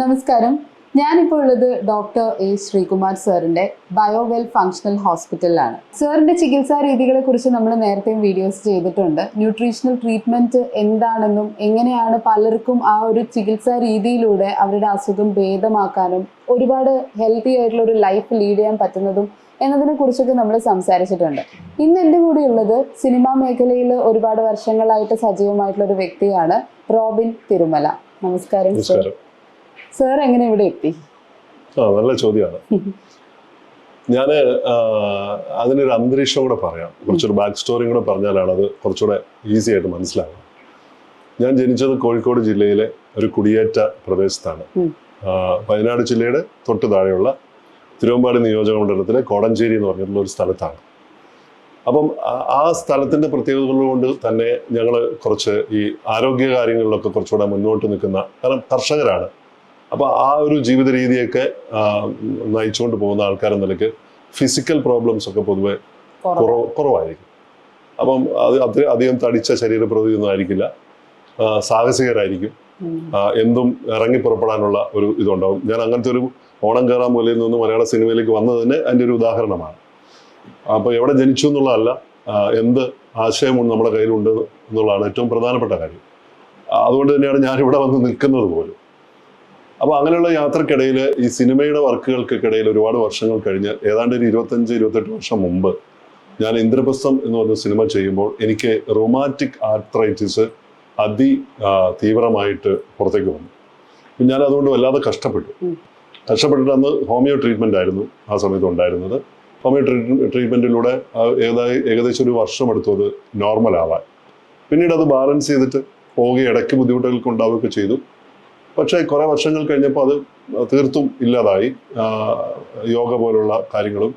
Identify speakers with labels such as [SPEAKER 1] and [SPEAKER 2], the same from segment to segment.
[SPEAKER 1] നമസ്കാരം. ഞാനിപ്പോൾ ഉള്ളത് ഡോക്ടർ എ ശ്രീകുമാർ സാറിന്റെ ബയോവെൽ ഫങ്ഷണൽ ഹോസ്പിറ്റലിലാണ്. സാറിന്റെ ചികിത്സാ രീതികളെ കുറിച്ച് നമ്മൾ നേരത്തെയും വീഡിയോസ് ചെയ്തിട്ടുണ്ട്. ന്യൂട്രീഷണൽ ട്രീറ്റ്മെന്റ് എന്താണെന്നും എങ്ങനെയാണ് പലർക്കും ആ ഒരു ചികിത്സാ രീതിയിലൂടെ അവരുടെ അസുഖം ഭേദമാക്കാനും ഒരുപാട് ഹെൽത്തി ആയിട്ടുള്ള ഒരു ലൈഫ് ലീഡ് ചെയ്യാൻ പറ്റുന്നതും എന്നതിനെ കുറിച്ചൊക്കെ നമ്മൾ സംസാരിച്ചിട്ടുണ്ട്. ഇന്ന് എന്റെ കൂടെ ഉള്ളത് സിനിമാ മേഖലയിൽ ഒരുപാട് വർഷങ്ങളായിട്ട് സജീവമായിട്ടുള്ള ഒരു വ്യക്തിയാണ് റോബിൻ തിരുമല. നമസ്കാരം. സർ എങ്ങനെ ഇവിടെ എത്തി?
[SPEAKER 2] ആ നല്ല ചോദ്യമാണ് ഞാൻ അതിനൊരു അന്തരീക്ഷം കൂടെ പറയാം. കുറച്ചൊരു ബാക്ക് സ്റ്റോറിയും കൂടെ പറഞ്ഞാലാണ് അത് കുറച്ചുകൂടെ ഈസി ആയിട്ട് മനസ്സിലാവുക. ഞാൻ ജനിച്ചത് കോഴിക്കോട് ജില്ലയിലെ ഒരു കുടിയേറ്റ പ്രദേശത്താണ്. വയനാട് ജില്ലയുടെ തൊട്ട് താഴെയുള്ള തിരുവമ്പാടി നിയോജക മണ്ഡലത്തിലെ കോടഞ്ചേരി എന്ന് പറഞ്ഞിട്ടുള്ള ഒരു സ്ഥലത്താണ്. അപ്പം ആ- സ്ഥലത്തിന്റെ പ്രത്യേകതകൾ കൊണ്ട് തന്നെ ഞങ്ങൾ കുറച്ച് ഈ ആരോഗ്യ കാര്യങ്ങളിലൊക്കെ കുറച്ചുകൂടെ മുന്നോട്ട് നിൽക്കുന്ന കാരണം കർഷകരാണ്. അപ്പൊ ആ ഒരു ജീവിത രീതിയൊക്കെ നയിച്ചുകൊണ്ട് പോകുന്ന ആൾക്കാരെന്ന നിലയ്ക്ക് ഫിസിക്കൽ പ്രോബ്ലംസ് ഒക്കെ പൊതുവെ
[SPEAKER 1] കുറവ്.
[SPEAKER 2] കുറവ് കുറവായിരിക്കും. അപ്പം അത് അത്ര അധികം തടിച്ച ശരീരപ്രകൃതി ഒന്നും ആയിരിക്കില്ല സാഹസികരായിരിക്കും. എന്തും ഇറങ്ങി പുറപ്പെടാനുള്ള ഒരു ഇതുണ്ടാവും. ഞാൻ അങ്ങനത്തെ ഒരു ഓണം കയറാൻ പോലെ നിന്ന് മലയാള സിനിമയിലേക്ക് വന്നത് തന്നെ അതിന്റെ ഒരു ഉദാഹരണമാണ്. അപ്പോൾ എവിടെ ജനിച്ചു എന്നുള്ളതല്ല എന്ത് ആശയം നമ്മുടെ കയ്യിലുണ്ട് എന്നുള്ളതാണ് ഏറ്റവും പ്രധാനപ്പെട്ട കാര്യം. അതുകൊണ്ട് തന്നെയാണ് ഞാൻ ഇവിടെ വന്ന് നിൽക്കുന്നത് പോലും. അപ്പോൾ അങ്ങനെയുള്ള യാത്രക്കിടയിൽ ഈ സിനിമയുടെ വർക്കുകൾക്കിടയിൽ ഒരുപാട് വർഷങ്ങൾ കഴിഞ്ഞ് ഏതാണ്ട് ഒരു ഇരുപത്തഞ്ച് ഇരുപത്തെട്ട് വർഷം മുമ്പ് ഞാൻ ഇന്ദ്രപ്രസ്ഥം എന്ന് പറഞ്ഞ സിനിമ ചെയ്യുമ്പോൾ എനിക്ക് റൊമാറ്റിക് ആർത്രൈറ്റിസ് അതി തീവ്രമായിട്ട് പുറത്തേക്ക് വന്നു. ഞാൻ അതുകൊണ്ട് വല്ലാതെ കഷ്ടപ്പെട്ടു. കഷ്ടപ്പെട്ടിട്ട് അന്ന് ഹോമിയോ ട്രീറ്റ്മെന്റ് ആയിരുന്നു ആ സമയത്ത് ഉണ്ടായിരുന്നത്. ഹോമിയോ ട്രീറ്റ്മെന്റിലൂടെ ഏതായി ഏകദേശം ഒരു വർഷം എടുത്തു അത് നോർമൽ ആവാൻ. പിന്നീട് അത് ബാലൻസ് ചെയ്തിട്ട് പോകെ ഇടയ്ക്ക് ബുദ്ധിമുട്ടുകൾക്ക് ഉണ്ടാവുകയൊക്കെ ചെയ്തു. പക്ഷേ കുറേ വർഷങ്ങൾ കഴിഞ്ഞപ്പോൾ അത് തീർത്തും ഇല്ലാതായി. യോഗ പോലുള്ള കാര്യങ്ങളും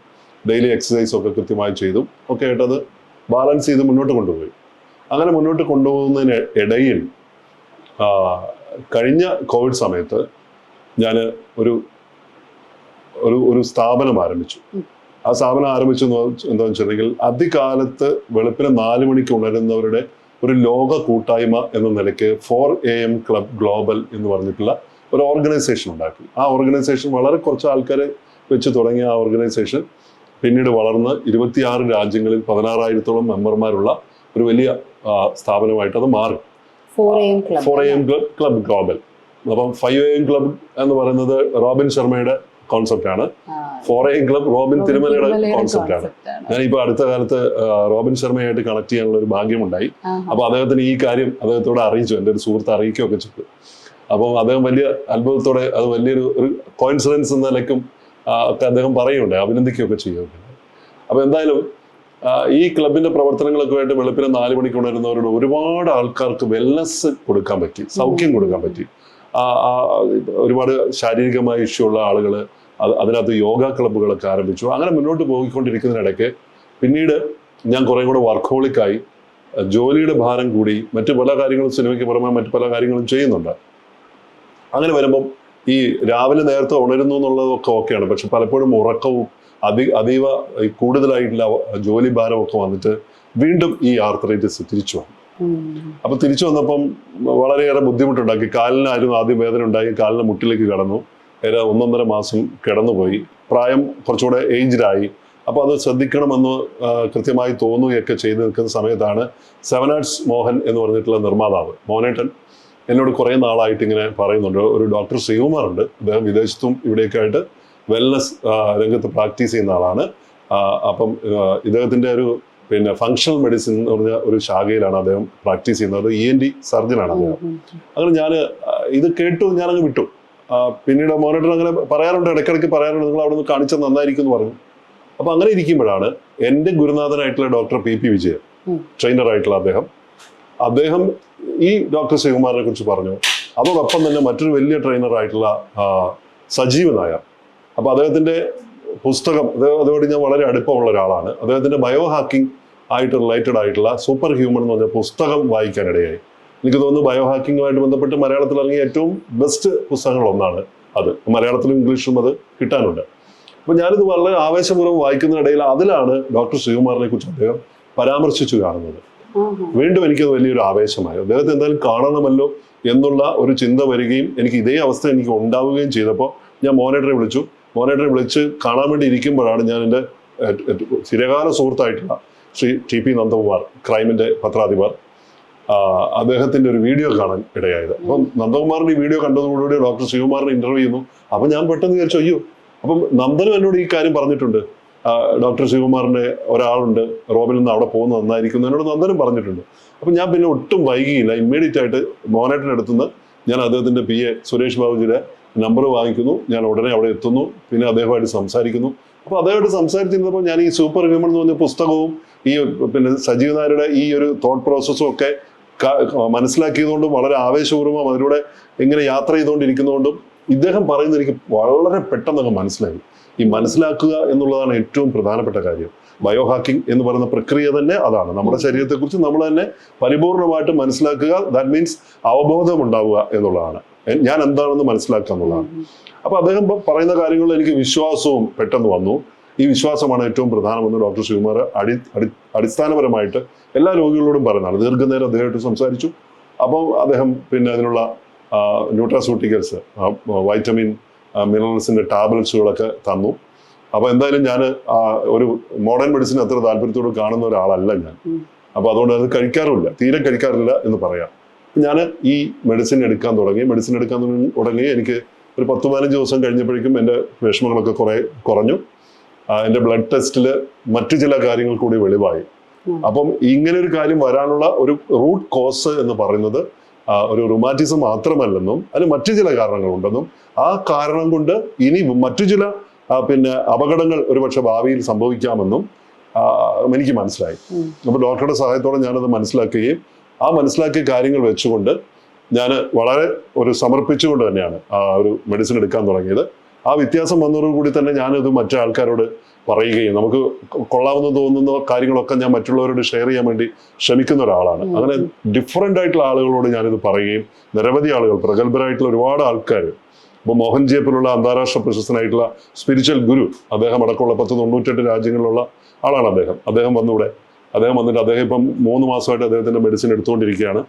[SPEAKER 2] ഡെയിലി എക്സസൈസും ഒക്കെ കൃത്യമായി ചെയ്തും ഒക്കെ ആയിട്ടത് ബാലൻസ് ചെയ്ത് മുന്നോട്ട് കൊണ്ടുപോയി. അങ്ങനെ മുന്നോട്ട് കൊണ്ടുപോകുന്നതിന് ഇടയിൽ കഴിഞ്ഞ കോവിഡ് സമയത്ത് ഞാൻ ഒരു ഒരു ഒരു സ്ഥാപനം ആരംഭിച്ചു. ആ സ്ഥാപനം ആരംഭിച്ചു എന്താണെന്ന് വെച്ചിട്ടുണ്ടെങ്കിൽ അധികാലത്ത് വെളുപ്പിന് നാല് മണിക്ക് ഉണരുന്നവരുടെ ഒരു ലോക കൂട്ടായ്മ എന്ന നിലയ്ക്ക് four A M club global എന്ന് പറഞ്ഞിട്ടുള്ള ഒരു ഓർഗനൈസേഷൻ ഉണ്ടാക്കി. ആ ഓർഗനൈസേഷൻ വളരെ കുറച്ച് ആൾക്കാരെ വെച്ച് തുടങ്ങിയ ആ ഓർഗനൈസേഷൻ പിന്നീട് വളർന്ന് ഇരുപത്തിയാറ് രാജ്യങ്ങളിൽ പതിനാറായിരത്തോളം മെമ്പർമാരുള്ള ഒരു വലിയ സ്ഥാപനമായിട്ട് അത് മാറി.
[SPEAKER 1] Four A
[SPEAKER 2] M club club global അപ്പം ഫൈവ് എ എം ക്ലബ് എന്ന് പറയുന്നത് റോബിൻ ശർമ്മയുടെ കോൺസെപ്റ്റ് ആണ്. ഫോറൈൻ ക്ലബ് റോബിൻ തിരുമലയുടെ കോൺസെപ്റ്റ് ആണ്. ഞാനിപ്പോ അടുത്ത കാലത്ത് റോബിൻ ശർമ്മയായിട്ട് കണക്ട് ചെയ്യാനുള്ള ഒരു ഭാഗ്യമുണ്ടായി അപ്പൊ അദ്ദേഹത്തിന് ഈ കാര്യം അദ്ദേഹത്തോട് അറിയിച്ചു എന്റെ ഒരു സുഹൃത്ത് അറിയിക്കുകയൊക്കെ ചെയ്തു. അപ്പോൾ അദ്ദേഹം വലിയ അത്ഭുതത്തോടെ അത് വലിയൊരു ഒരു കോയിൻസിഡൻസ് എന്ന നിലക്കും ഒക്കെ അദ്ദേഹം പറയുകയുണ്ട് അഭിനന്ദിക്കുകയൊക്കെ ചെയ്യുകയൊക്കെ അപ്പോൾ എന്തായാലും ഈ ക്ലബിന്റെ പ്രവർത്തനങ്ങളൊക്കെ ആയിട്ട് വെളുപ്പിനെ നാല് മണിക്ക് ഉണരുന്നവരോട് ഒരുപാട് ആൾക്കാർക്ക് വെൽനസ് കൊടുക്കാൻ പറ്റി സൗഖ്യം കൊടുക്കാൻ പറ്റി. ഒരുപാട് ശാരീരികമായ ഇഷ്യൂ ഉള്ള ആളുകൾ അതിനകത്ത് യോഗ ക്ലബ്ബുകളൊക്കെ ആരംഭിച്ചു. അങ്ങനെ മുന്നോട്ട് പോയിക്കൊണ്ടിരിക്കുന്നതിനിടയ്ക്ക് പിന്നീട് ഞാൻ കുറേ കൂടെ വർക്കോളിക്കായി ജോലിയുടെ ഭാരം കൂടി മറ്റു പല കാര്യങ്ങളും സിനിമയ്ക്ക് പുറമെ മറ്റു പല കാര്യങ്ങളും ചെയ്യുന്നുണ്ട്. അങ്ങനെ വരുമ്പം ഈ രാവിലെ നേരത്തെ ഉണരുന്നു എന്നുള്ളതൊക്കെ ഓക്കെയാണ്. പക്ഷെ പലപ്പോഴും ഉറക്കവും അതി അതീവ കൂടുതലായിട്ടുള്ള ജോലി ഭാരമൊക്കെ വന്നിട്ട് വീണ്ടും ഈ ആർത്രൈറ്റിസ് തിരിച്ചു വന്നു. അപ്പൊ തിരിച്ചു വന്നപ്പം വളരെയേറെ ബുദ്ധിമുട്ടുണ്ടാക്കി. കാലിനായിരുന്നു ആദ്യം വേദന ഉണ്ടായി കാലിന് മുട്ടിലേക്ക് കടന്നു. ഏറെ ഒന്നൊന്നര മാസം കിടന്നുപോയി. പ്രായം കുറച്ചുകൂടെ ഏജ്ഡായി അപ്പോൾ അത് ശ്രദ്ധിക്കണമെന്ന് കൃത്യമായി തോന്നുകയൊക്കെ ചെയ്ത് നിൽക്കുന്ന സമയത്താണ് സെവൻ ആർട്സ് മോഹൻ എന്ന് പറഞ്ഞിട്ടുള്ള നിർമ്മാതാവ് മോനേട്ടൻ എന്നോട് കുറേ നാളായിട്ട് ഇങ്ങനെ പറയുന്നുണ്ട്. ഒരു ഡോക്ടർ ശ്രീകുമാർ ഉണ്ട്. അദ്ദേഹം വിദേശത്തും ഇവിടെയൊക്കെ ആയിട്ട് വെൽനസ് രംഗത്ത് പ്രാക്ടീസ് ചെയ്യുന്ന ആളാണ്. അപ്പം ഇദ്ദേഹത്തിന്റെ ഒരു പിന്നെ ഫങ്ഷണൽ മെഡിസിൻ എന്ന് പറഞ്ഞ ഒരു ശാഖയിലാണ് അദ്ദേഹം പ്രാക്ടീസ് ചെയ്യുന്നത്. ഇ എൻ ഡി സർജനാണ് അദ്ദേഹം. അങ്ങനെ ഞാൻ ഇത് കേട്ടു ഞാനങ്ങ് വിട്ടു. പിന്നീട് മോണിറ്റർ അങ്ങനെ പറയാറുണ്ട് ഇടയ്ക്കിടയ്ക്ക് പറയാറുണ്ട് നിങ്ങൾ അവിടെ നിന്ന് കാണിച്ചാൽ നന്നായിരിക്കും എന്ന് പറഞ്ഞു. അപ്പൊ അങ്ങനെ ഇരിക്കുമ്പോഴാണ് എന്റെ ഗുരുനാഥനായിട്ടുള്ള ഡോക്ടർ പി പി വിജയൻ ആയിട്ടുള്ള അദ്ദേഹം. അദ്ദേഹം ഈ ഡോക്ടർ ശ്രീകുമാറിനെ കുറിച്ച് പറഞ്ഞു. അതോടൊപ്പം തന്നെ മറ്റൊരു വലിയ ട്രെയിനർ ആയിട്ടുള്ള സജീവ നായർ. അപ്പൊ അദ്ദേഹത്തിന്റെ പുസ്തകം അത് അതോട് ഞാൻ വളരെ അടുപ്പമുള്ള ഒരാളാണ്. അദ്ദേഹത്തിന്റെ ബയോ ഹാക്കിംഗ് ആയിട്ട് റിലേറ്റഡ് ആയിട്ടുള്ള സൂപ്പർ ഹ്യൂമൻ എന്ന് പറഞ്ഞ പുസ്തകം വായിക്കാനിടയായി. എനിക്ക് തോന്നുന്നു ബയോ ഹാക്കിങ്ങുമായിട്ട് ബന്ധപ്പെട്ട് മലയാളത്തിൽ ഇറങ്ങിയ ഏറ്റവും ബെസ്റ്റ് പുസ്തകങ്ങൾ ഒന്നാണ് അത്. മലയാളത്തിലും ഇംഗ്ലീഷിലും അത് കിട്ടാനുണ്ട്. അപ്പൊ ഞാനിത് വളരെ ആവേശപൂർവം വായിക്കുന്നതിനിടയിൽ അതിലാണ് ഡോക്ടർ ശ്രീകുമാറിനെ കുറിച്ച് അദ്ദേഹം പരാമർശിച്ചു കാണുന്നത്. വീണ്ടും എനിക്കത് വലിയൊരു ആവേശമായി. അദ്ദേഹത്തെ എന്തായാലും കാണണമല്ലോ എന്നുള്ള ഒരു ചിന്ത വരികയും എനിക്ക് ഇതേ അവസ്ഥ എനിക്ക് ഉണ്ടാവുകയും ചെയ്തപ്പോൾ ഞാൻ മോനേറ്ററെ വിളിച്ചു. മോനേറ്ററെ വിളിച്ച് കാണാൻ വേണ്ടി ഇരിക്കുമ്പോഴാണ് ഞാൻ എന്റെ ചിരകാല സുഹൃത്തായിട്ടുള്ള ശ്രീ ടി പി നന്ദകുമാർ ക്രൈമിന്റെ പത്രാധിപർ അദ്ദേഹത്തിന്റെ ഒരു വീഡിയോ കാണാൻ ഇടയായത്. അപ്പം നന്ദകുമാറിന്റെ ഈ വീഡിയോ കണ്ടതോടുകൂടി ഡോക്ടർ ശിവകുമാറിനെ ഇന്റർവ്യൂ ചെയ്യുന്നു. അപ്പം ഞാൻ പെട്ടെന്ന് വിചാരിച്ചു അയ്യോ അപ്പം നന്ദനും എന്നോട് ഈ കാര്യം പറഞ്ഞിട്ടുണ്ട്. ഡോക്ടർ ശിവകുമാറിന്റെ ഒരാളുണ്ട് റോബിൽ നിന്ന് അവിടെ പോകുന്നത് നന്നായിരിക്കും എന്നോട് നന്ദനും പറഞ്ഞിട്ടുണ്ട്. അപ്പം ഞാൻ പിന്നെ ഒട്ടും വൈകിയില്ല. ഇമ്മീഡിയറ്റ് ആയിട്ട് മോനേറ്റിന്റെ അടുത്തുനിന്ന് ഞാൻ അദ്ദേഹത്തിന്റെ പി എ സുരേഷ് ബാബുജിയുടെ നമ്പർ വാങ്ങിക്കുന്നു. ഞാൻ ഉടനെ അവിടെ എത്തുന്നു. പിന്നെ അദ്ദേഹമായിട്ട് സംസാരിക്കുന്നു. അപ്പോൾ അദ്ദേഹമായിട്ട് സംസാരിച്ചിരുന്നപ്പോൾ ഞാൻ ഈ സൂപ്പർ ഹ്യൂമൻ എന്ന് പറഞ്ഞ പുസ്തകവും ഈ പിന്നെ സജീവ് നായരുടെ ഈ ഒരു തോട്ട് പ്രോസസ്സും ഒക്കെ മനസ്സിലാക്കിയതുകൊണ്ടും വളരെ ആവേശപൂർവം അതിലൂടെ ഇങ്ങനെ യാത്ര ചെയ്തുകൊണ്ടിരിക്കുന്നതുകൊണ്ടും ഇദ്ദേഹം പറയുന്നത് എനിക്ക് വളരെ പെട്ടെന്നൊക്കെ മനസ്സിലായി. ഈ മനസ്സിലാക്കുക എന്നുള്ളതാണ് ഏറ്റവും പ്രധാനപ്പെട്ട കാര്യം. ബയോ ഹാക്കിംഗ് എന്ന് പറയുന്ന പ്രക്രിയ തന്നെ അതാണ്. നമ്മുടെ ശരീരത്തെക്കുറിച്ച് നമ്മൾ തന്നെ പരിപൂർണമായിട്ട് മനസ്സിലാക്കുക ദാറ്റ് മീൻസ് അവബോധം ഉണ്ടാവുക എന്നുള്ളതാണ് ഞാൻ എന്താണെന്ന് മനസ്സിലാക്കുക എന്നുള്ളതാണ്. അപ്പൊ അദ്ദേഹം പറയുന്ന കാര്യങ്ങളിൽ എനിക്ക് വിശ്വാസവും പെട്ടെന്ന് വന്നു. ഈ വിശ്വാസമാണ് ഏറ്റവും പ്രധാനമെന്ന് ഡോക്ടർ ശിവകുമാർ അടി അടി അടിസ്ഥാനപരമായിട്ട് എല്ലാ രോഗികളോടും പറയുന്നതാണ്. ദീർഘനേരം അദ്ദേഹമായിട്ട് സംസാരിച്ചു. അപ്പോൾ അദ്ദേഹം പിന്നെ അതിനുള്ള ന്യൂട്രാസ്യൂട്ടിക്കൽസ് വൈറ്റമിൻ മിനറൽസിന്റെ ടാബ്ലറ്റ്സുകളൊക്കെ തന്നു. അപ്പോൾ എന്തായാലും ഞാൻ ഒരു മോഡേൺ മെഡിസിൻ അത്ര താല്പര്യത്തോട് കാണുന്ന ഒരാളല്ല ഞാൻ.
[SPEAKER 1] അപ്പോൾ
[SPEAKER 2] അപ്പൊ അതുകൊണ്ട് അത് കഴിക്കാറുമില്ല. തീരെ കഴിക്കാറില്ല എന്ന് പറയാം. ഞാൻ ഈ മെഡിസിൻ എടുക്കാൻ തുടങ്ങി. മെഡിസിൻ എടുക്കാൻ തുടങ്ങി- എനിക്ക് ഒരു പത്ത് പതിനഞ്ച് ദിവസം കഴിഞ്ഞപ്പോഴേക്കും എന്റെ വിഷമങ്ങളൊക്കെ കുറെ കുറഞ്ഞു. എന്റെ ബ്ലഡ് ടെസ്റ്റിൽ മറ്റു ചില കാര്യങ്ങൾ കൂടി വെളിവായി. അപ്പം ഇങ്ങനെ ഒരു കാര്യം വരാനുള്ള ഒരു റൂട്ട് കോസ് എന്ന് പറയുന്നത് ഒരു റുമാറ്റിസം മാത്രമല്ലെന്നും അതിന് മറ്റു ചില കാരണങ്ങളുണ്ടെന്നും ആ കാരണം കൊണ്ട് ഇനി മറ്റു ചില പിന്നെ അപകടങ്ങൾ ഒരുപക്ഷെ ഭാവിയിൽ സംഭവിക്കാമെന്നും എനിക്ക് മനസ്സിലായി.
[SPEAKER 1] അപ്പൊ
[SPEAKER 2] അപ്പോൾ ഡോക്ടറുടെ സഹായത്തോടെ ഞാനത് മനസ്സിലാക്കുകയും ആ മനസ്സിലാക്കിയ കാര്യങ്ങൾ വെച്ചുകൊണ്ട് ഞാൻ വളരെ ഒരു സമർപ്പിച്ചുകൊണ്ട് തന്നെയാണ് ആ ഒരു മെഡിസിൻ എടുക്കാൻ തുടങ്ങിയത്. ആ വ്യത്യാസം വന്നതോടുകൂടി തന്നെ ഞാനത് മറ്റു ആൾക്കാരോട് പറയുകയും നമുക്ക് കൊള്ളാവുന്ന തോന്നുന്ന കാര്യങ്ങളൊക്കെ ഞാൻ മറ്റുള്ളവരോട് ഷെയർ ചെയ്യാൻ വേണ്ടി ശ്രമിക്കുന്ന ഒരാളാണ്. അങ്ങനെ ഡിഫറെന്റ് ആയിട്ടുള്ള ആളുകളോട് ഞാനിത് പറയുകയും നിരവധി ആളുകൾ പ്രഗത്ഭരായിട്ടുള്ള ഒരുപാട് ആൾക്കാർ ഇപ്പോൾ മോഹൻ ജയപ്പിലുള്ള അന്താരാഷ്ട്ര പ്രശസ്തനായിട്ടുള്ള സ്പിരിച്വൽ ഗുരു അദ്ദേഹം അടക്കമുള്ള പത്ത് തൊണ്ണൂറ്റെട്ട് രാജ്യങ്ങളിലുള്ള ആളാണ് അദ്ദേഹം. അദ്ദേഹം വന്നിവിടെ അദ്ദേഹം വന്നിട്ട് അദ്ദേഹം ഇപ്പം മൂന്ന് മാസമായിട്ട് അദ്ദേഹത്തിന്റെ മെഡിസിൻ എടുത്തുകൊണ്ടിരിക്കുകയാണ്.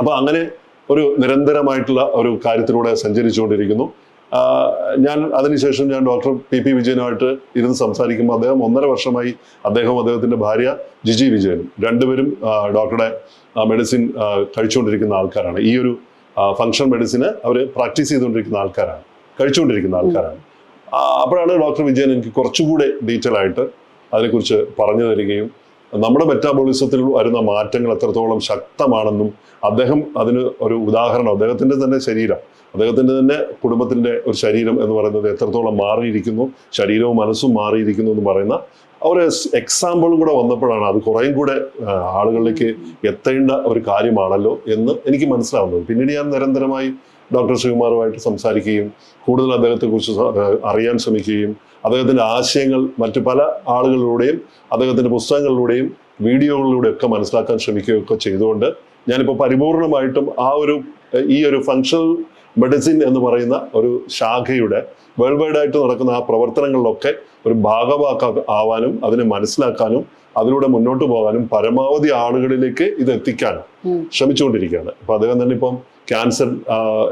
[SPEAKER 2] അപ്പൊ അങ്ങനെ ഒരു നിരന്തരമായിട്ടുള്ള ഒരു കാര്യത്തിലൂടെ സഞ്ചരിച്ചുകൊണ്ടിരിക്കുന്നു. ഞാൻ അതിനുശേഷം ഞാൻ ഡോക്ടർ പി പി വിജയനുമായിട്ട് ഇരുന്ന് സംസാരിക്കുമ്പോൾ അദ്ദേഹം ഒന്നര വർഷമായി അദ്ദേഹം അദ്ദേഹത്തിന്റെ ഭാര്യ ജിജി വിജയനും രണ്ടുപേരും ഡോക്ടറുടെ മെഡിസിൻ കഴിച്ചുകൊണ്ടിരിക്കുന്ന ആൾക്കാരാണ്. ഈ ഒരു ഫങ്ഷൻ മെഡിസിന് അവർ പ്രാക്ടീസ് ചെയ്തുകൊണ്ടിരിക്കുന്ന ആൾക്കാരാണ്. കഴിച്ചുകൊണ്ടിരിക്കുന്ന ആൾക്കാരാണ്. അപ്പോഴാണ് ഡോക്ടർ വിജയൻ എനിക്ക് കുറച്ചുകൂടെ ഡീറ്റെയിൽ ആയിട്ട് അതിനെക്കുറിച്ച് പറഞ്ഞു തരികയും നമ്മുടെ മെറ്റാബോളിസത്തിൽ വരുന്ന മാറ്റങ്ങൾ എത്രത്തോളം ശക്തമാണെന്നും അദ്ദേഹം അതിന് ഒരു ഉദാഹരണം അദ്ദേഹത്തിന്റെ തന്നെ ശരീരം അദ്ദേഹത്തിന്റെ തന്നെ കുടുംബത്തിന്റെ ഒരു ശരീരം എന്ന് പറയുന്നത് എത്രത്തോളം മാറിയിരിക്കുന്നു ശരീരവും മനസ്സും മാറിയിരിക്കുന്നു എന്ന് പറയുന്ന ഒരു എക്സാമ്പിളും കൂടെ വന്നപ്പോഴാണ് അത് കുറേയും കൂടെ ആളുകളിലേക്ക് എത്തേണ്ട ഒരു കാര്യമാണല്ലോ എന്ന് എനിക്ക് മനസ്സിലാവുന്നത്. പിന്നീട് ഞാൻ നിരന്തരമായി ഡോക്ടർ ശിവകുമാറുമായിട്ട് സംസാരിക്കുകയും കൂടുതൽ അദ്ദേഹത്തെക്കുറിച്ച് അറിയാൻ ശ്രമിക്കുകയും അദ്ദേഹത്തിന്റെ ആശയങ്ങൾ മറ്റു പല ആളുകളിലൂടെയും അദ്ദേഹത്തിന്റെ പുസ്തകങ്ങളിലൂടെയും വീഡിയോകളിലൂടെയും ഒക്കെ മനസ്സിലാക്കാൻ ശ്രമിക്കുകയൊക്കെ ചെയ്തുകൊണ്ട് ഞാനിപ്പോൾ പരിപൂർണമായിട്ടും ആ ഒരു ഈ ഒരു ഫങ്ഷണൽ മെഡിസിൻ എന്ന് പറയുന്ന ഒരു ശാഖയുടെ വേൾഡ് വൈഡ് ആയിട്ട് നടക്കുന്ന ആ പ്രവർത്തനങ്ങളിലൊക്കെ ഒരു ഭാഗവാക്ക ആവാനും അതിനെ മനസ്സിലാക്കാനും അതിലൂടെ മുന്നോട്ട് പോകാനും പരമാവധി ആളുകളിലേക്ക് ഇത് എത്തിക്കാനും ശ്രമിച്ചുകൊണ്ടിരിക്കുകയാണ്. അപ്പൊ അദ്ദേഹം തന്നെ ഇപ്പം ക്യാൻസർ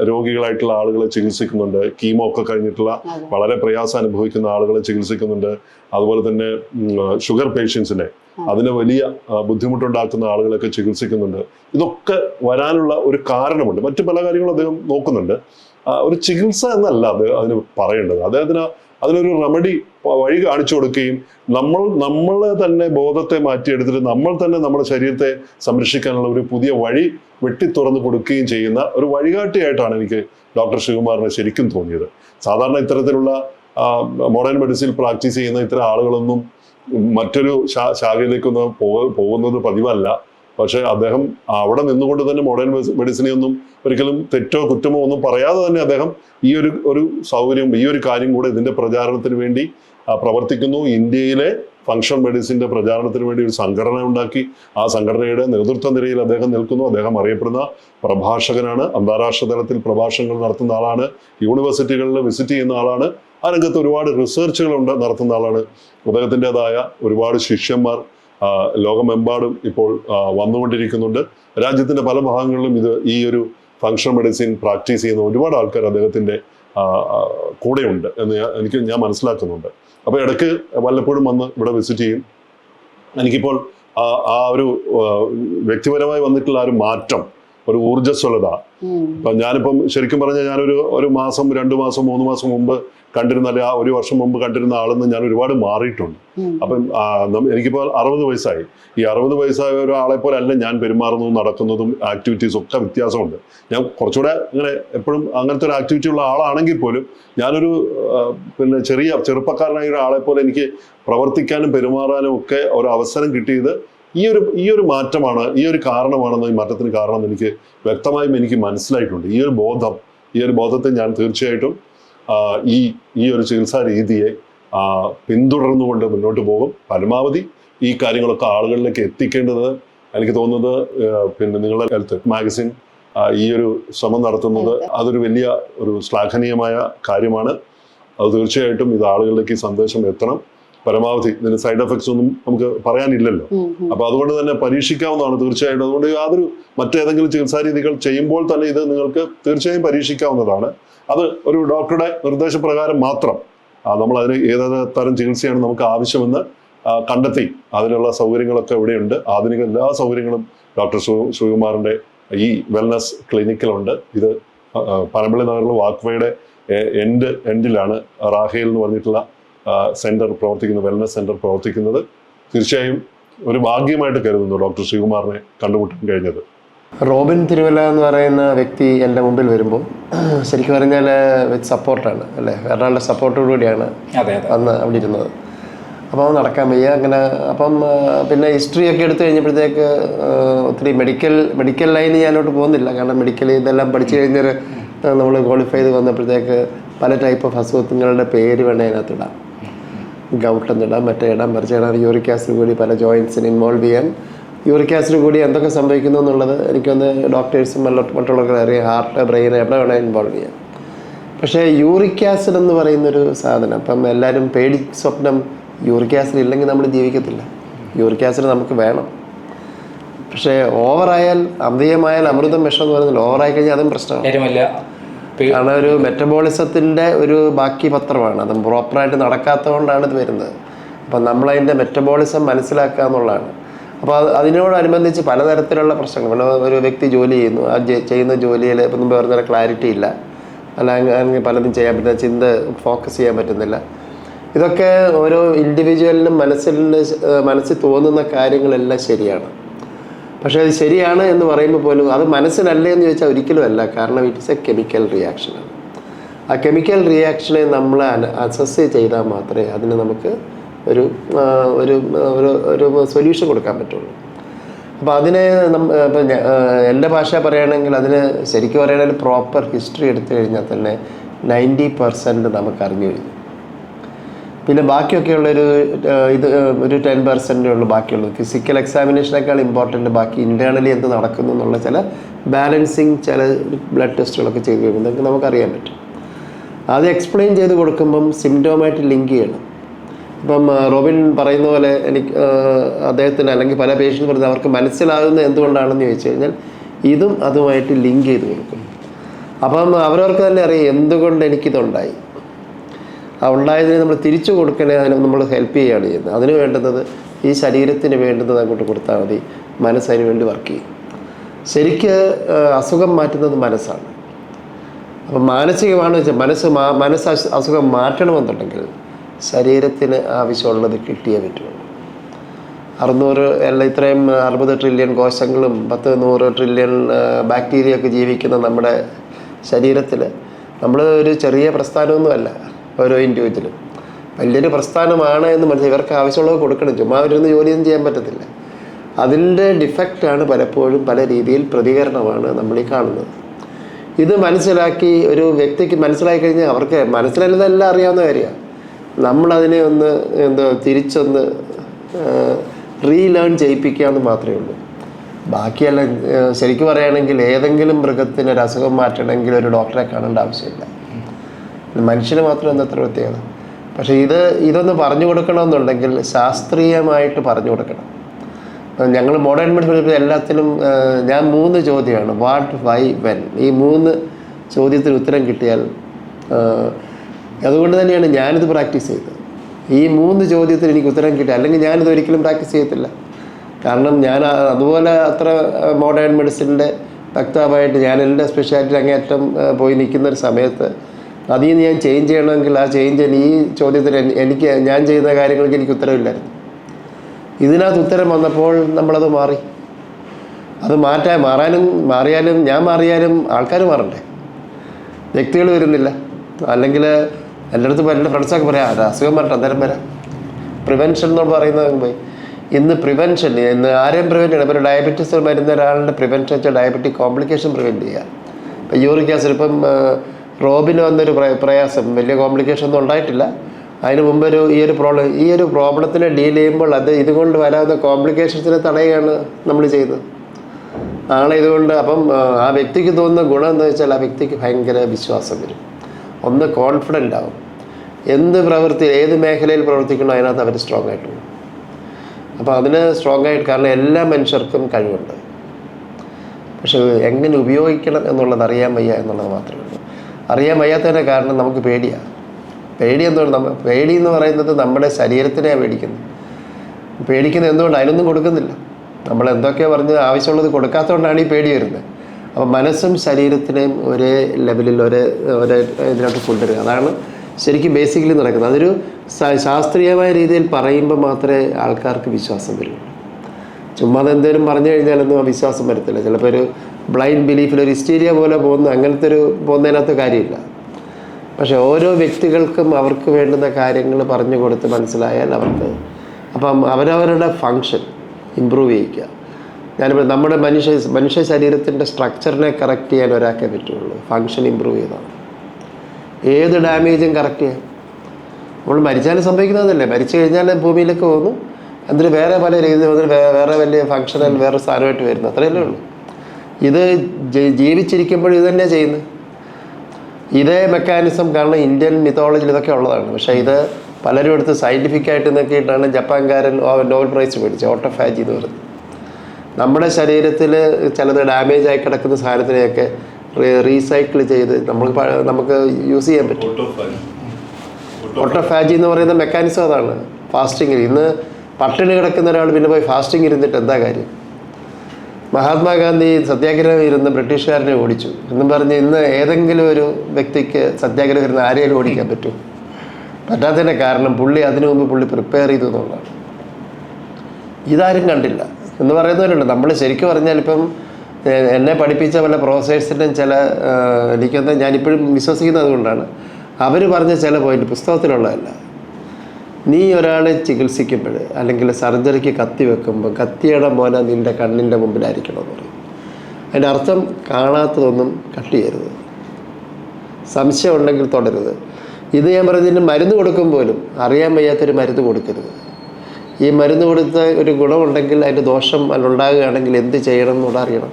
[SPEAKER 2] രോഗികളായിട്ടുള്ള ആളുകളെ ചികിത്സിക്കുന്നുണ്ട്. കീമോ ഒക്കെ കഴിഞ്ഞിട്ടുള്ള വളരെ പ്രയാസം അനുഭവിക്കുന്ന ആളുകളെ ചികിത്സിക്കുന്നുണ്ട്. അതുപോലെ തന്നെ ഷുഗർ പേഷ്യൻസിനെ അതിന് വലിയ ബുദ്ധിമുട്ടുണ്ടാക്കുന്ന ആളുകളൊക്കെ ചികിത്സിക്കുന്നുണ്ട്. ഇതൊക്കെ വരാനുള്ള ഒരു കാരണമുണ്ട്. മറ്റു പല കാര്യങ്ങളും അദ്ദേഹം നോക്കുന്നുണ്ട്. ഒരു ചികിത്സ എന്നല്ല അത് അതിന് പറയേണ്ടത്. അദ്ദേഹത്തിന് അതിനൊരു റെമഡി വഴി കാണിച്ചു കൊടുക്കുകയും നമ്മൾ നമ്മളെ തന്നെ ബോധത്തെ മാറ്റിയെടുത്തിട്ട് നമ്മൾ തന്നെ നമ്മുടെ ശരീരത്തെ സംരക്ഷിക്കാനുള്ള ഒരു പുതിയ വഴി വെട്ടി തുറന്നു കൊടുക്കുകയും ചെയ്യുന്ന ഒരു വഴികാട്ടിയായിട്ടാണ് എനിക്ക് ഡോക്ടർ ശിവകുമാറിനെ ശരിക്കും തോന്നിയത്. സാധാരണ ഇത്തരത്തിലുള്ള മോഡേൺ മെഡിസിൻ പ്രാക്ടീസ് ചെയ്യുന്ന ഇത്തരം ആളുകളൊന്നും മറ്റൊരു ശാഖയിലേക്കൊന്നും പോകുന്നത് പതിവല്ല. പക്ഷെ അദ്ദേഹം അവിടെ നിന്നുകൊണ്ട് തന്നെ മോഡേൺ മെഡിസിനെ ഒന്നും ഒരിക്കലും തെറ്റോ കുറ്റമോ ഒന്നും പറയാതെ തന്നെ അദ്ദേഹം ഈ ഒരു ഒരു സൗകര്യം ഈ ഒരു കാര്യം കൂടെ ഇതിന്റെ പ്രചാരണത്തിന് വേണ്ടി പ്രവർത്തിക്കുന്നു. ഇന്ത്യയിലെ ഫങ്ഷൻ മെഡിസിന്റെ പ്രചാരണത്തിന് വേണ്ടി ഒരു സംഘടന ഉണ്ടാക്കി. ആ സംഘടനയുടെ നേതൃത്വ നിരയിൽ അദ്ദേഹം നിൽക്കുന്നു. അദ്ദേഹം അറിയപ്പെടുന്ന പ്രഭാഷകനാണ്. അന്താരാഷ്ട്ര തലത്തിൽ പ്രഭാഷണങ്ങൾ നടത്തുന്ന ആളാണ്. യൂണിവേഴ്സിറ്റികളിൽ വിസിറ്റ് ചെയ്യുന്ന ആളാണ്. ആ രംഗത്ത് ഒരുപാട് റിസർച്ചുകൾ നടത്തുന്ന ആളാണ്. അദ്ദേഹത്തിന്റെതായ ഒരുപാട് ശിഷ്യന്മാർ ലോകമെമ്പാടും ഇപ്പോൾ വന്നുകൊണ്ടിരിക്കുന്നുണ്ട്. രാജ്യത്തിന്റെ പല ഭാഗങ്ങളിലും ഇത് ഈ ഒരു ഫങ്ഷണൽ മെഡിസിൻ പ്രാക്ടീസ് ചെയ്യുന്ന ഒരുപാട് ആൾക്കാർ അദ്ദേഹത്തിന്റെ കൂടെയുണ്ട് എന്ന് എനിക്ക് ഞാൻ മനസ്സിലാക്കുന്നുണ്ട്. അപ്പോൾ ഇടയ്ക്ക് വല്ലപ്പോഴും വന്ന് ഇവിടെ വിസിറ്റ് ചെയ്യും. എനിക്കിപ്പോൾ ആ ഒരു വ്യക്തിപരമായി വന്നിട്ടുള്ള ആ ഒരു മാറ്റം ഒരു
[SPEAKER 1] ഊർജസ്വലത.
[SPEAKER 2] ഇപ്പം ഞാനിപ്പം ശരിക്കും പറഞ്ഞാൽ ഞാനൊരു ഒരു മാസം രണ്ടു മാസം മൂന്ന് മാസം മുമ്പ് കണ്ടിരുന്ന അല്ലെ ആ ഒരു വർഷം മുമ്പ് കണ്ടിരുന്ന ആളെന്ന് ഞാൻ ഒരുപാട് മാറിയിട്ടുണ്ട്. അപ്പം എനിക്കിപ്പോൾ അറുപത് വയസ്സായി ഈ അറുപത് വയസ്സായ ഒരാളെ പോലെ അല്ല ഞാൻ പെരുമാറുന്നതും നടക്കുന്നതും ആക്ടിവിറ്റീസും ഒക്കെ വ്യത്യാസമുണ്ട് ഞാൻ കുറച്ചുകൂടെ ഇങ്ങനെ എപ്പോഴും അങ്ങനത്തെ ഒരു ആക്ടിവിറ്റി ഉള്ള ആളാണെങ്കിൽ പോലും ഞാനൊരു പിന്നെ ചെറിയ ചെറുപ്പക്കാരനായ ഒരാളെ പോലെ എനിക്ക് പ്രവർത്തിക്കാനും പെരുമാറാനും ഒക്കെ ഒരു അവസരം കിട്ടിയത് ഈ ഒരു ഈ ഒരു മാറ്റമാണ് ഈ ഒരു കാരണമാണെന്ന് ഈ മാറ്റത്തിന് കാരണം എനിക്ക് വ്യക്തമായും എനിക്ക് മനസ്സിലായിട്ടുണ്ട്. ഈ ഒരു ബോധം ഈ ഒരു ബോധത്തെ ഞാൻ തീർച്ചയായിട്ടും ഈ ഈ ഒരു ചികിത്സാ രീതിയെ പിന്തുടർന്നുകൊണ്ട് മുന്നോട്ട് പോകും. പരമാവധി ഈ കാര്യങ്ങളൊക്കെ ആളുകളിലേക്ക് എത്തിക്കേണ്ടത് എനിക്ക് തോന്നുന്നത് പിന്നെ നിങ്ങളുടെ ഹെൽത്ത് മാഗസിൻ ഈ ഒരു ശ്രമം നടത്തുന്നത് അതൊരു വലിയ ഒരു ശ്ലാഘനീയമായ കാര്യമാണ്. അത് തീർച്ചയായിട്ടും ഇത് ആളുകളിലേക്ക് ഈ സന്ദേശം എത്തണം. പരമാവധി ഇതിന് സൈഡ് എഫക്ട്സ് ഒന്നും നമുക്ക് പറയാനില്ലല്ലോ. അപ്പൊ അതുകൊണ്ട് തന്നെ പരീക്ഷിക്കാവുന്നതാണ് തീർച്ചയായിട്ടും. അതുകൊണ്ട് യാതൊരു മറ്റേതെങ്കിലും ചികിത്സാ രീതികൾ ചെയ്യുമ്പോൾ തന്നെ ഇത് നിങ്ങൾക്ക് തീർച്ചയായും പരീക്ഷിക്കാവുന്നതാണ്. അത് ഒരു ഡോക്ടറുടെ നിർദ്ദേശപ്രകാരം മാത്രം. നമ്മൾ അതിന് ഏതേത് തരം ചികിത്സയാണ് നമുക്ക് ആവശ്യമെന്ന് കണ്ടെത്തി. അതിനുള്ള സൗകര്യങ്ങളൊക്കെ ഇവിടെയുണ്ട്. ആധുനിക എല്ലാ സൗകര്യങ്ങളും ഡോക്ടർ ശിവ ശിവകുമാറിന്റെ ഈ വെൽനസ് ക്ലിനിക്കിലുണ്ട് ഇത് പനമ്പള്ളി നഗറിലെ വാക്വയുടെ എൻഡ് എൻഡിലാണ് റാഹേൽ എന്ന് പറഞ്ഞിട്ടുള്ള സെന്റർ പ്രവർത്തിക്കുന്നത് വെൽനസ് സെന്റർ പ്രവർത്തിക്കുന്നത്. തീർച്ചയായും ഒരു ഭാഗ്യമായിട്ട് കരുതുന്നു ഡോക്ടർ ശ്രീകുമാറിനെ കണ്ടുമുട്ടാൻ കഴിഞ്ഞത്.
[SPEAKER 3] റോബിൻ തിരുവല്ല എന്ന് പറയുന്ന വ്യക്തി എന്റെ മുമ്പിൽ വരുമ്പോൾ ശരിക്കും പറഞ്ഞാൽ വിത്ത് സപ്പോർട്ടാണ് അല്ലേ? വേറൊരാളുടെ സപ്പോർട്ടോടുകൂടിയാണ്
[SPEAKER 4] കൂടിയാണ് അതെ
[SPEAKER 3] അന്ന് അവിടെ ഇരുന്നത്. അപ്പോൾ അത് നടക്കാൻ വയ്യ അങ്ങനെ അപ്പം പിന്നെ ഹിസ്റ്ററി ഒക്കെ എടുത്തു കഴിഞ്ഞപ്പോഴത്തേക്ക് ഒത്തിരി മെഡിക്കൽ മെഡിക്കൽ ലൈനിൽ ഞാനോട്ട് പോകുന്നില്ല. കാരണം മെഡിക്കൽ ഇതെല്ലാം പഠിച്ചു കഴിഞ്ഞൊരു നമ്മൾ ക്വാളിഫൈ ചെയ്ത് വന്നപ്പോഴത്തേക്ക് പല ടൈപ്പ് ഓഫ് അസുഖങ്ങളുടെ പേര് വേണേൽ അതിനകത്ത് ഇടാം ഗൗട്ട് എന്നിടാം മറ്റേ ഇടാം മറിച്ച് ഇടാം. യൂറിക് ആസിഡ് കൂടി പല ജോയിൻസിന് ഇൻവോൾവ് ചെയ്യാം യൂറിക് ആസിഡ് കൂടി എന്തൊക്കെ സംഭവിക്കുന്നു എന്നുള്ളത് എനിക്കൊന്ന് ഡോക്ടേഴ്സും മറ്റുള്ളവർക്ക് അറിയാം. ഹാർട്ട് ബ്രെയിൻ എവിടെ വേണമെങ്കിൽ ഇൻവോൾവ് ചെയ്യാം. പക്ഷേ യൂറിക് ആസിഡ് എന്ന് പറയുന്നൊരു സാധനം അപ്പം എല്ലാവരും പേടി സ്വപ്നം യൂറിക് ആസിഡ് ഇല്ലെങ്കിൽ നമ്മൾ ജീവിക്കത്തില്ല. യൂറിക് ആസിഡ് നമുക്ക് വേണം. പക്ഷേ ഓവറായാൽ അമിതമായാൽ അമൃതം വിഷം എന്ന് പറയുന്നില്ല ഓവറായി കഴിഞ്ഞാൽ അതും പ്രശ്നമാണ്. കാരണം ഒരു മെറ്റബോളിസത്തിന്റെ ഒരു ബാക്കി പത്രമാണ്. അത് പ്രോപ്പറായിട്ട് നടക്കാത്തതുകൊണ്ടാണ് ഇത് വരുന്നത്. അപ്പം നമ്മളതിന്റെ മെറ്റബോളിസം മനസ്സിലാക്കുക എന്നുള്ളതാണ്. അപ്പോൾ അത് അതിനോടനുബന്ധിച്ച് പലതരത്തിലുള്ള പ്രശ്നങ്ങൾ. പിന്നെ ഒരു വ്യക്തി ജോലി ചെയ്യുന്നു. ആ ചെയ്യുന്ന ജോലിയിൽ ഇപ്പം മുമ്പ് പറഞ്ഞ ക്ലാരിറ്റി ഇല്ല. അല്ലെങ്കിൽ പലതും ചെയ്യാൻ പറ്റുന്ന ചിന്ത ഫോക്കസ് ചെയ്യാൻ പറ്റുന്നില്ല. ഇതൊക്കെ ഓരോ ഇൻഡിവിജ്വലിനും മനസ്സിൽ മനസ്സിൽ തോന്നുന്ന കാര്യങ്ങളെല്ലാം ശരിയാണ്. പക്ഷേ അത് ശരിയാണ് എന്ന് പറയുമ്പോൾ പോലും അത് മനസ്സിനല്ലേ എന്ന് ചോദിച്ചാൽ ഒരിക്കലും അല്ല. കാരണം ഇറ്റ്സ് എ കെമിക്കൽ റിയാക്ഷനാണ് ആ കെമിക്കൽ റിയാക്ഷനെ നമ്മൾ അസസ് ചെയ്താൽ മാത്രമേ അതിന് നമുക്ക് ഒരു ഒരു ഒരു സൊല്യൂഷൻ കൊടുക്കാൻ പറ്റുള്ളൂ. അപ്പോൾ അതിനെ ഇപ്പം എന്റെ ഭാഷ പറയുകയാണെങ്കിൽ അതിന് ശരിക്കും പറയുകയാണെങ്കിൽ പ്രോപ്പർ ഹിസ്റ്ററി എടുത്തു കഴിഞ്ഞാൽ തന്നെ നയന്റി പെർസെന്റ് നമുക്ക് അറിഞ്ഞു കഴിഞ്ഞു. പിന്നെ ബാക്കിയൊക്കെയുള്ളൊരു ഇത് ഒരു ടെൻ പെർസെന്റേ ഉള്ളൂ ബാക്കിയുള്ളത്. ഫിസിക്കൽ എക്സാമിനേഷനേക്കാൾ ഇമ്പോർട്ടന്റ് ബാക്കി ഇന്റേർണലി എന്ത് നടക്കുന്നു എന്നുള്ള ചില ബാലൻസിങ് ചില ബ്ലഡ് ടെസ്റ്റുകളൊക്കെ ചെയ്ത് കഴിയുമ്പോൾ നമുക്കറിയാൻ പറ്റും. അത് എക്സ്പ്ലെയിൻ ചെയ്ത് കൊടുക്കുമ്പം സിംറ്റോമായിട്ട് ലിങ്ക് ചെയ്യണം. ഇപ്പം റോബിൻ പറയുന്ന പോലെ എനിക്ക് അദ്ദേഹത്തിന് അല്ലെങ്കിൽ പല പേഷ്യൻസ് പറയുന്നത് അവർക്ക് മനസ്സിലാകുന്ന എന്തുകൊണ്ടാണെന്ന് ചോദിച്ചു കഴിഞ്ഞാൽ ഇതും അതുമായിട്ട് ലിങ്ക് ചെയ്ത് കൊടുക്കും. അപ്പം അവരവർക്ക് തന്നെ അറിയാം എന്തുകൊണ്ട് എനിക്കിതുണ്ടായി. ആ ഉണ്ടായതിനെ നമ്മൾ തിരിച്ചു കൊടുക്കണേ അതിനെ നമ്മൾ ഹെൽപ്പ് ചെയ്യുകയാണ് ചെയ്യുന്നത്. അതിന് വേണ്ടുന്നത് ഈ ശരീരത്തിന് വേണ്ടുന്നത് അങ്ങോട്ട് കൊടുത്താൽ മതി. മനസ്സതിന് വേണ്ടി വർക്ക് ചെയ്യും. ശരിക്ക് അസുഖം മാറ്റുന്നത് മനസ്സാണ്. അപ്പം മാനസികമാണ് വെച്ചാൽ മനസ്സ് മനസ്സ് അസു- അസുഖം മാറ്റണമെന്നുണ്ടെങ്കിൽ ശരീരത്തിന് ആവശ്യമുള്ളത് കിട്ടിയേ പറ്റുള്ളൂ. അറുന്നൂറ് അല്ല ഇത്രയും അറുപത് ട്രില്യൺ കോശങ്ങളും പത്ത് നൂറ് ട്രില്യൺ ബാക്ടീരിയ ഒക്കെ ജീവിക്കുന്ന നമ്മുടെ ശരീരത്തിൽ നമ്മൾ ഒരു ചെറിയ പ്രസ്ഥാനമൊന്നുമല്ല. ഓരോ ഇൻഡിവിജ്വലും വലിയൊരു പ്രസ്ഥാനമാണ് എന്ന് മനസ്സിലായി. ഇവർക്ക് ആവശ്യമുള്ളത് കൊടുക്കണം. ചുമ്മാ അവരൊന്നും ജോലിയൊന്നും ചെയ്യാൻ പറ്റത്തില്ല. അതിന്റെ ഡിഫക്റ്റാണ് പലപ്പോഴും പല രീതിയിൽ പ്രതികരണമാണ് നമ്മൾ ഈ കാണുന്നത്. ഇത് മനസ്സിലാക്കി ഒരു വ്യക്തിക്ക് മനസ്സിലാക്കി കഴിഞ്ഞാൽ അവർക്ക് മനസ്സിലല്ലതെല്ലാം അറിയാവുന്ന കാര്യമാണ്. നമ്മളതിനെ ഒന്ന് എന്തോ തിരിച്ചൊന്ന് റീലേൺ ചെയ്യിപ്പിക്കുക എന്ന് മാത്രമേ ഉള്ളൂ. ബാക്കിയെല്ലാം ശരിക്കും പറയുകയാണെങ്കിൽ ഏതെങ്കിലും മൃഗത്തിന് ഒരു അസുഖം മാറ്റണമെങ്കിൽ ഒരു ഡോക്ടറെ കാണേണ്ട ആവശ്യമില്ല. മനുഷ്യന് മാത്രം എന്താ അത്ര പ്രത്യേകത? പക്ഷേ ഇത് ഇതൊന്ന് പറഞ്ഞു കൊടുക്കണമെന്നുണ്ടെങ്കിൽ ശാസ്ത്രീയമായിട്ട് പറഞ്ഞു കൊടുക്കണം. ഞങ്ങൾ മോഡേൺ മെഡിസിൻ എല്ലാത്തിലും ഞാൻ മൂന്ന് ചോദ്യമാണ്. വാട്ട് വൈ വെൻ ഈ മൂന്ന് ചോദ്യത്തിന് ഉത്തരം കിട്ടിയാൽ അതുകൊണ്ട് തന്നെയാണ് ഞാനിത് പ്രാക്ടീസ് ചെയ്തത്. ഈ മൂന്ന് ചോദ്യത്തിന് എനിക്ക് ഉത്തരം കിട്ടി. അല്ലെങ്കിൽ ഞാനിത് ഒരിക്കലും പ്രാക്ടീസ് ചെയ്യത്തില്ല. കാരണം ഞാൻ അതുപോലെ അത്ര മോഡേൺ മെഡിസിന്റെ വക്താവായിട്ട് ഞാൻ എന്റെ സ്പെഷ്യാലിറ്റി അങ്ങേറ്റം പോയി നിൽക്കുന്ന ഒരു സമയത്ത് അതിൽ നിന്ന് ഞാൻ ചേഞ്ച് ചെയ്യണമെങ്കിൽ ആ ചേഞ്ച് ഈ ചോദ്യത്തിന് എനിക്ക് ഞാൻ ചെയ്യുന്ന കാര്യങ്ങൾക്ക് എനിക്ക് ഉത്തരവില്ലായിരുന്നു ഇതിനകത്ത് ഉത്തരം വന്നപ്പോൾ നമ്മളത് മാറി. അത് മാറ്റാൻ മാറാനും മാറിയാലും ഞാൻ മാറിയാലും ആൾക്കാർ മാറണ്ടേ? വ്യക്തികൾ വരുന്നില്ല. അല്ലെങ്കിൽ എന്റെ അടുത്ത് എന്റെ ഫ്രണ്ട്സൊക്കെ പറയാം അത് അസുഖം വരട്ടെ അന്നേരം വരാം. പ്രിവെൻഷൻ എന്ന് പറയുന്നത് പോയി ഇന്ന് പ്രിവെൻഷൻ ഇന്ന് ആരെയും പ്രിവെന്റ് ചെയ്യണം ഇപ്പോൾ ഡയബറ്റീസ് വരുന്ന ഒരാളുടെ പ്രിവെൻഷൻ വെച്ചാൽ ഡയബറ്റിക് കോംപ്ലിക്കേഷൻ പ്രിവെന്റ് ചെയ്യുക ഇപ്പം യൂറിക് ആസിഡ് ഇപ്പം റോബിന് വന്നൊരു പ്രയ- പ്രയാസം. വലിയ കോംപ്ലിക്കേഷൻ ഒന്നും ഉണ്ടായിട്ടില്ല. അതിന് മുമ്പ് ഒരു ഈ ഒരു പ്രോബ്ലം ഈ ഒരു പ്രോബ്ലത്തിനെ ഡീൽ ചെയ്യുമ്പോൾ അത് ഇതുകൊണ്ട് വരാവുന്ന കോംപ്ലിക്കേഷൻസിനെ തടയുകയാണ് നമ്മൾ ചെയ്യുന്നത്. ആളെ ഇതുകൊണ്ട് അപ്പം ആ, ആ വ്യക്തിക്ക് തോന്നുന്ന ഗുണം എന്ന് വെച്ചാൽ ആ വ്യക്തിക്ക് ഭയങ്കര വിശ്വാസം വരും. ഒന്ന് കോൺഫിഡന്റ് ആവും. എന്ത് പ്രവൃത്തി ഏത് മേഖലയിൽ പ്രവർത്തിക്കണോ അതിനകത്ത് അവർ സ്ട്രോങ് ആയിട്ട് പോകും അപ്പോൾ അതിന് സ്ട്രോങ് ആയിട്ട് കാരണം എല്ലാ മനുഷ്യർക്കും കഴിവുണ്ട്. പക്ഷെ എങ്ങനെ ഉപയോഗിക്കണം എന്നുള്ളത് അറിയാൻ വയ്യ എന്നുള്ളത് മാത്രമേ ഉള്ളൂ. അറിയാൻ വയ്യാത്തതിന്റെ കാരണം നമുക്ക് പേടിയാണ് പേടി എന്തുകൊണ്ട് നമ്മൾ പേടി എന്ന് പറയുന്നത് നമ്മുടെ ശരീരത്തിനെയാണ് പേടിക്കുന്നത്. പേടിക്കുന്നത് എന്തുകൊണ്ട്? അതിനൊന്നും കൊടുക്കുന്നില്ല. നമ്മൾ എന്തൊക്കെയോ പറഞ്ഞ് ആവശ്യമുള്ളത് കൊടുക്കാത്തതുകൊണ്ടാണ് ഈ പേടി വരുന്നത്. അപ്പം മനസ്സും ശരീരത്തിനെയും ഒരേ ലെവലിൽ ഒരേ ഒരേ ഇതിലോട്ട് കൊണ്ടുവരിക. അതാണ് ശരിക്കും ബേസിക്കലി നടക്കുന്നത്. അതൊരു ശാസ്ത്രീയമായ രീതിയിൽ പറയുമ്പോൾ മാത്രമേ ആൾക്കാർക്ക് വിശ്വാസം വരുള്ളൂ ചുമ്മാ എന്തേലും പറഞ്ഞു കഴിഞ്ഞാലൊന്നും ആ വിശ്വാസം വരത്തില്ല. ചിലപ്പോൾ ഒരു ബ്ലൈൻഡ് ബിലീഫിൽ ഒരു ഹിസ്റ്റീരിയ പോലെ പോകുന്ന അങ്ങനത്തെ ഒരു പോകുന്നതിനകത്ത് കാര്യമില്ല. പക്ഷെ ഓരോ വ്യക്തികൾക്കും അവർക്ക് വേണ്ടുന്ന കാര്യങ്ങൾ പറഞ്ഞു കൊടുത്ത് മനസ്സിലായാൽ അവർക്ക് അപ്പം അവരവരുടെ ഫങ്ഷൻ ഇമ്പ്രൂവ് ചെയ്യിക്കുക. ഞാനിപ്പോൾ നമ്മുടെ മനുഷ്യ മനുഷ്യ ശരീരത്തിന്റെ സ്ട്രക്ചറിനെ കറക്റ്റ് ചെയ്യാൻ ഒരാൾക്കേ പറ്റുള്ളൂ. ഫങ്ഷൻ ഇമ്പ്രൂവ് ചെയ്താണ് ഏത് ഡാമേജും കറക്റ്റ് ചെയ്യാം നമ്മൾ മരിച്ചാലും സംഭവിക്കുന്നതല്ലേ? മരിച്ചു കഴിഞ്ഞാൽ ഭൂമിയിലേക്ക് പോകുന്നു. എന്നിട്ട് വേറെ പല രീതിയിൽ വന്നിട്ട് വേറെ വലിയ ഫങ്ഷണൽ വേറെ സാധനമായിട്ട് വരുന്നു. അത്രയല്ലേ ഉള്ളൂ. ഇത് ജീവിച്ചിരിക്കുമ്പോഴും ജീവിച്ചിരിക്കുമ്പോൾ ഇത് തന്നെയാണ് ചെയ്യുന്നത് ഇതേ മെക്കാനിസം കാരണം ഇന്ത്യൻ മിത്തോളജിയിൽ ഇതൊക്കെ ഉള്ളതാണ്. പക്ഷേ ഇത് പലരും എടുത്ത് സയന്റിഫിക് ആയിട്ട് നോക്കിയിട്ടാണ് ജപ്പാൻകാരൻ നോബൽ പ്രൈസ് മേടിച്ചത് ഓട്ടോഫാജി എന്ന് പറയുന്നത്. നമ്മുടെ ശരീരത്തിൽ ചിലത് ഡാമേജ് ആയി കിടക്കുന്ന സാധനത്തിനെയൊക്കെ റീസൈക്കിൾ ചെയ്ത് നമുക്ക് നമുക്ക് യൂസ് ചെയ്യാൻ പറ്റും. ഓട്ടോഫാജി എന്ന് പറയുന്ന മെക്കാനിസം അതാണ്. ഫാസ്റ്റിങ്ങിൽ ഇന്ന് പട്ടിണി കിടക്കുന്ന ഒരാൾ പിന്നെ പോയി ഫാസ്റ്റിംഗ് ഇരുന്നിട്ട് എന്താ കാര്യം? മഹാത്മാഗാന്ധി സത്യാഗ്രഹം ഇരുന്ന് ബ്രിട്ടീഷുകാരനെ ഓടിച്ചു എന്നും പറഞ്ഞ് ഇന്ന് ഏതെങ്കിലും ഒരു വ്യക്തിക്ക് സത്യാഗ്രഹം ഇരുന്ന് ആരെയും ഓടിക്കാൻ പറ്റും? പറ്റാത്തതിന്റെ കാരണം പുള്ളി അതിനു മുമ്പ് പുള്ളി പ്രിപ്പയർ ചെയ്തു എന്നുള്ളതാണ്. ഇതാരും കണ്ടില്ല. എന്ന് പറയുന്നവരുണ്ട് നമ്മൾ ശരിക്കും പറഞ്ഞാൽ ഇപ്പം എന്നെ പഠിപ്പിച്ച പല പ്രൊഫസേഴ്സിന്റെയും ചില എനിക്കെന്താ ഞാനിപ്പോഴും വിശ്വസിക്കുന്നത് അതുകൊണ്ടാണ് അവർ പറഞ്ഞ ചില പോയിന്റ് പുസ്തകത്തിലുള്ളതല്ല. നീ ഒരാളെ ചികിത്സിക്കുമ്പോൾ അല്ലെങ്കിൽ സർജറിക്ക് കത്തി വെക്കുമ്പോൾ കത്തിയുടെ മോന നിന്റെ കണ്ണിന്റെ മുമ്പിലായിരിക്കണം എന്ന് പറയും. അതിന്റെ അർത്ഥം കാണാത്തതൊന്നും കട്ട് ചെയ്യരുത് സംശയം ഉണ്ടെങ്കിൽ തുടരുത്. ഇത് ഞാൻ പറഞ്ഞതിന് മരുന്ന് കൊടുക്കും പോലും അറിയാൻ വയ്യാത്തൊരു മരുന്ന് കൊടുക്കരുത്. ഈ മരുന്ന് കൊടുത്ത ഒരു ഗുണമുണ്ടെങ്കിൽ അതിന്റെ ദോഷം ഉണ്ടാകുകയാണെങ്കിൽ എന്ത് ചെയ്യണം എന്നുള്ള അറിയണം.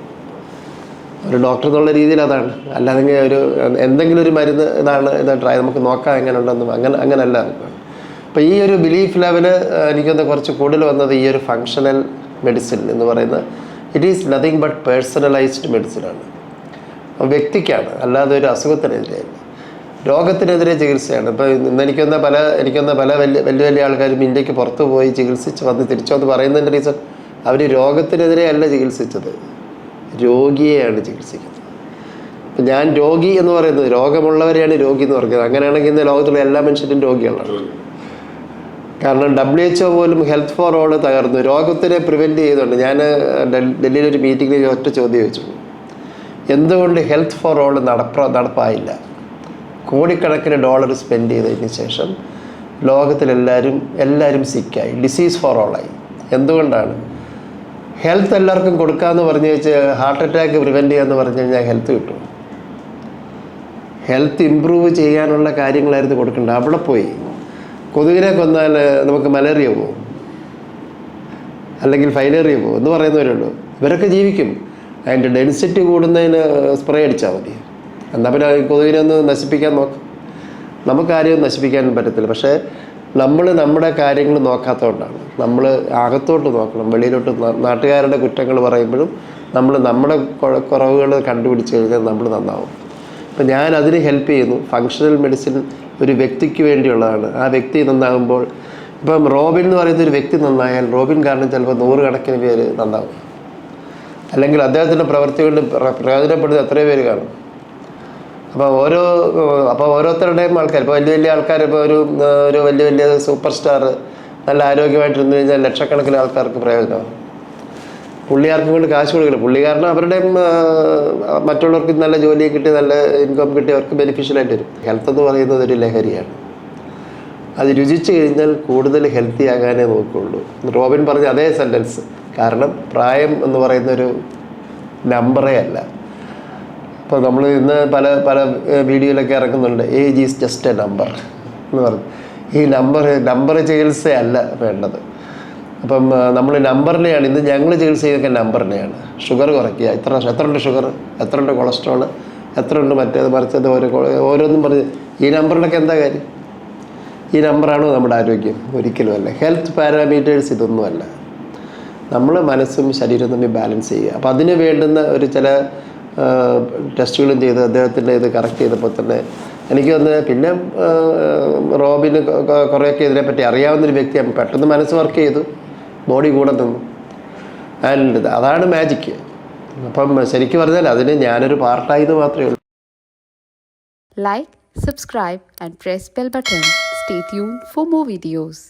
[SPEAKER 3] ഒരു ഡോക്ടർ എന്നുള്ള രീതിയിൽ അതാണ്. അല്ലാതെ ഒരു എന്തെങ്കിലും ഒരു മരുന്ന് ഇതാണ് ഇത് ട്രൈ നമുക്ക് നോക്കാം എങ്ങനെ ഉണ്ടെന്നും അങ്ങനെ അങ്ങനല്ല അപ്പോൾ ഈ ഒരു ബിലീഫ് ലെവൽ എനിക്കൊന്ന് കുറച്ച് കൂടുതൽ വന്നത് ഈ ഒരു ഫങ്ഷണൽ മെഡിസിൻ എന്ന് പറയുന്ന it is nothing but personalised മെഡിസിനാണ് വ്യക്തിക്കാണ് അല്ലാതെ ഒരു അസുഖത്തിനെതിരെയല്ല രോഗത്തിനെതിരെ ചികിത്സയാണ്. ഇപ്പോൾ ഇന്ന് എനിക്കൊന്ന പല എനിക്കൊന്ന പല വലിയ വലിയ വലിയ ആൾക്കാരും ഇന്ത്യയ്ക്ക് പുറത്ത് പോയി ചികിത്സിച്ച് വന്ന് തിരിച്ചു വന്ന് പറയുന്നതിന്റെ റീസൺ അവർ രോഗത്തിനെതിരെ അല്ല ചികിത്സിച്ചത്. രോഗിയെയാണ് ചികിത്സിക്കുന്നത്. ഞാൻ രോഗി എന്ന് പറയുന്നത് രോഗമുള്ളവരെയാണ് രോഗി എന്ന് പറയുന്നത് അങ്ങനെയാണെങ്കിൽ ഇന്ന് ലോകത്തുള്ള എല്ലാ മനുഷ്യരും രോഗികളാണ്. കാരണം ഡബ്ല്യു എച്ച്ഒ പോലും ഹെൽത്ത് ഫോർ ഓൾ തകർന്നു. രോഗത്തിനെ പ്രിവെന്റ് ചെയ്തുകൊണ്ട് ഞാൻ ഡൽഹിയിൽ ഒരു മീറ്റിങ്ങിൽ ഒറ്റ ചോദ്യം ചോദിച്ചു. എന്തുകൊണ്ട് ഹെൽത്ത് ഫോർ ഓൾ നടപ്പ നടപ്പായില്ല? കോടിക്കണക്കിന് ഡോളർ സ്പെൻഡ് ചെയ്തതിന് ശേഷം ലോകത്തിലെല്ലാവരും എല്ലാവരും സിക്കായി ഡിസീസ് ഫോർ ഓളായി എന്തുകൊണ്ടാണ്? ഹെൽത്ത് എല്ലാവർക്കും കൊടുക്കാമെന്ന് പറഞ്ഞു വെച്ച് ഹാർട്ട് അറ്റാക്ക് പ്രിവെന്റ് ചെയ്യാമെന്ന് പറഞ്ഞു കഴിഞ്ഞാൽ ഹെൽത്ത് കിട്ടും. ഹെൽത്ത് ഇമ്പ്രൂവ് ചെയ്യാനുള്ള കാര്യങ്ങളായിരുന്നു കൊടുക്കേണ്ടത്. അവിടെ പോയി. കൊതുകിനെ കൊന്നാൽ നമുക്ക് മലേറിയ പോകും. അല്ലെങ്കിൽ ഫൈലേറിയ പോകും എന്ന് പറയുന്നവരുള്ളൂ ഇവരൊക്കെ ജീവിക്കും. അതിന്റെ ഡെൻസിറ്റി കൂടുന്നതിന് സ്പ്രേ അടിച്ചാൽ മതി. എന്നാൽ പിന്നെ കൊതുകിനെ ഒന്ന് നശിപ്പിക്കാൻ നോക്കാം. നമുക്ക് ആരെയും നശിപ്പിക്കാൻ പറ്റത്തില്ല. പക്ഷേ നമ്മൾ നമ്മുടെ കാര്യങ്ങൾ നോക്കാത്തതുകൊണ്ടാണ്. നമ്മൾ അകത്തോട്ട് നോക്കണം. വെളിയിലോട്ട് നാട്ടുകാരുടെ കുറ്റങ്ങൾ പറയുമ്പോഴും നമ്മൾ നമ്മുടെ കുറവുകൾ കണ്ടുപിടിച്ച് കഴിഞ്ഞാൽ നമ്മൾ നന്നാവും. അപ്പം ഞാൻ അതിന് ഹെൽപ്പ് ചെയ്യുന്നു. ഫങ്ഷണൽ മെഡിസിൻ ഒരു വ്യക്തിക്ക് വേണ്ടിയുള്ളതാണ്. ആ വ്യക്തി നന്നാകുമ്പോൾ ഇപ്പം റോബിൻ എന്ന് പറയുന്ന ഒരു വ്യക്തി നന്നായാൽ റോബിൻ കാരണം ചിലപ്പോൾ നൂറുകണക്കിന് പേര് നന്നാവും. അല്ലെങ്കിൽ അദ്ദേഹത്തിന്റെ പ്രവൃത്തി കൊണ്ട് പ്ര- പ്രയോജനപ്പെടുന്ന എത്രയോ പേര് കാണും. അപ്പോൾ ഓരോ അപ്പോൾ ഓരോരുത്തരുടെയും ആൾക്കാർ ഇപ്പോൾ വലിയ വലിയ ആൾക്കാർ ഇപ്പോൾ ഒരു ഒരു വലിയ വലിയ സൂപ്പർ സ്റ്റാർ നല്ല ആരോഗ്യമായിട്ടിരുന്നു കഴിഞ്ഞാൽ ലക്ഷക്കണക്കിന് ആൾക്കാർക്ക് പ്രയോജനമാകും. പുള്ളിയാർക്കും കൊണ്ട് കാശ് കൊടുക്കില്ല പുള്ളി കാരണം അവരുടെ മറ്റുള്ളവർക്ക് നല്ല ജോലി കിട്ടി നല്ല ഇൻകം കിട്ടി അവർക്ക് ബെനിഫിഷ്യലായിട്ട് വരും. ഹെൽത്ത് എന്ന് പറയുന്നത് ഒരു ലഹരിയാണ്. അത് രുചിച്ച് കഴിഞ്ഞാൽ കൂടുതൽ ഹെൽത്തി ആകാനേ നോക്കുകയുള്ളൂ റോബിൻ പറഞ്ഞ അതേ സെന്റൻസ് കാരണം പ്രായം എന്ന് പറയുന്ന ഒരു നമ്പറേ അല്ല. ഇപ്പോൾ നമ്മൾ ഇന്ന് പല പല വീഡിയോയിലൊക്കെ ഇറക്കുന്നുണ്ട്. Age is just a number എന്ന് പറഞ്ഞു. ഈ നമ്പർ നമ്പർ ചികിത്സയല്ല വേണ്ടത്. അപ്പം നമ്മൾ നമ്പറിനെയാണ് ഇന്ന് ഞങ്ങൾ ചികിത്സ ചെയ്തൊക്കെ നമ്പറിനെയാണ്. ഷുഗർ കുറയ്ക്കുക. എത്ര എത്ര ഉണ്ട് ഷുഗർ? എത്ര ഉണ്ട് കൊളസ്ട്രോൾ എത്ര ഉണ്ട് മറ്റേത് മറിച്ചത് ഓരോ ഓരോന്നും പറഞ്ഞ്. ഈ നമ്പറിനൊക്കെ എന്താ കാര്യം? ഈ നമ്പറാണോ നമ്മുടെ ആരോഗ്യം ഒരിക്കലും അല്ല. ഹെൽത്ത് പാരാമീറ്റേഴ്സ് ഇതൊന്നുമല്ല നമ്മൾ മനസ്സും ശരീരവും തമ്മിൽ ബാലൻസ് ചെയ്യുക. അപ്പോൾ അതിന് വേണ്ടുന്ന ഒരു ചില ടെസ്റ്റുകളും ചെയ്ത് അദ്ദേഹത്തിന്റെ ഇത് കറക്റ്റ് ചെയ്തപ്പോൾ തന്നെ എനിക്ക് വന്ന് പിന്നെ റോബിന് കുറേയൊക്കെ ഇതിനെപ്പറ്റി അറിയാവുന്നൊരു വ്യക്തിയാണ്. പെട്ടെന്ന് മനസ്സ് വർക്ക് ചെയ്തു. ബോഡി കൂടെ തന്നു അല്ല അതാണ് മാജിക്ക് അപ്പം ശരിക്കും പറഞ്ഞാൽ അതിന് ഞാനൊരു പാർട്ടായത് മാത്രമേ ഉള്ളൂ.
[SPEAKER 4] Like subscribe and press bell button stay tune for more videos